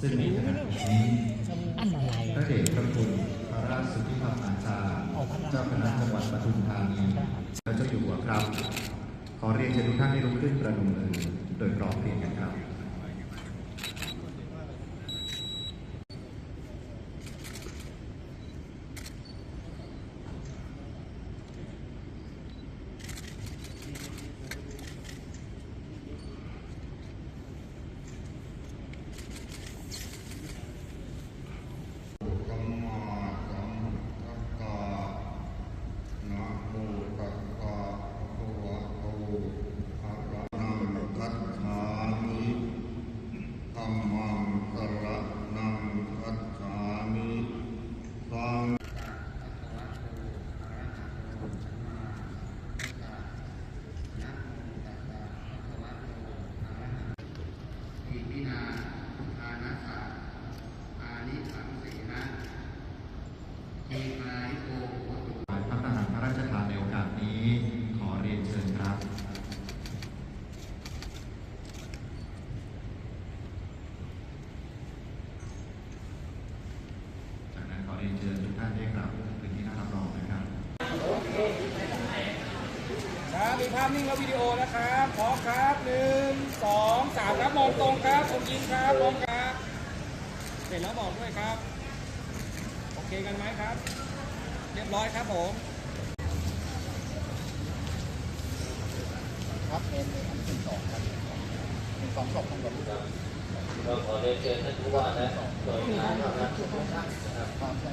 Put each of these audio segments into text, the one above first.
ซึ่งในขณะนี้พระเดชพระคุณพระราชสุทธิภาพอาจารย์เจ้าคณะจังหวัดปทุมธานีและเจ้าอยู่หัวครับ ขอเรียนเชิญทุกท่านได้ลุกขึ้นประนมมือโดยพร้อมเพรียงกันครับ สัมมาสัมพุทธัสสะนะโมตัสสะภะคะวะโตอะระหังคัจฉามิธัมมังสรณังคัจฉามิสัง อิมินาทานัสสะอานิสังสีนะทีมาริโกโหตุ พระทหารพระราชทานในโอกาสนี้ ขอเรียนเชิญครับ จากนั้นขอเรียนเชิญ ทุกท่านได้กลับพื้นที่หน้ารับรองนะครับครับมีภาพนิ่งและวิดีโอนะครับพร้อมครับหนึ่งสองสามครับมองตรงครับผมยิ้มครับพร้อมครับ เสร็จแล้วบอกด้วยครับ โอเคกันไหมครับ เรียบร้อยครับผมครับเป็นอันที่สองครับเป็นสองศพของผม เราขอเรียนเชิญท่านผู้ว่าและหน่วยงานนะครับ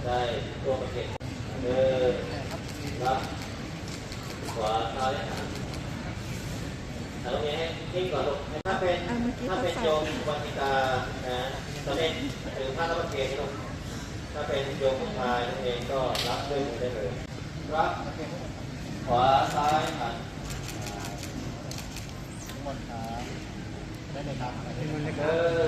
ได้ร่วมประเก็บเดินรับขวาซ้ายหันแต่ตรงนี้ให้นิ่งก่อนลูกถ้าเป็นถ้าเป็นโยมวันติกานะตอนนี้ถึงท่านรับประเคนลูกถ้าเป็นโยมผู้ชายนั่นเองก็รับด้วยมือได้เลยรับขวาซ้ายหันทุกคนครับได้เลยครับเออ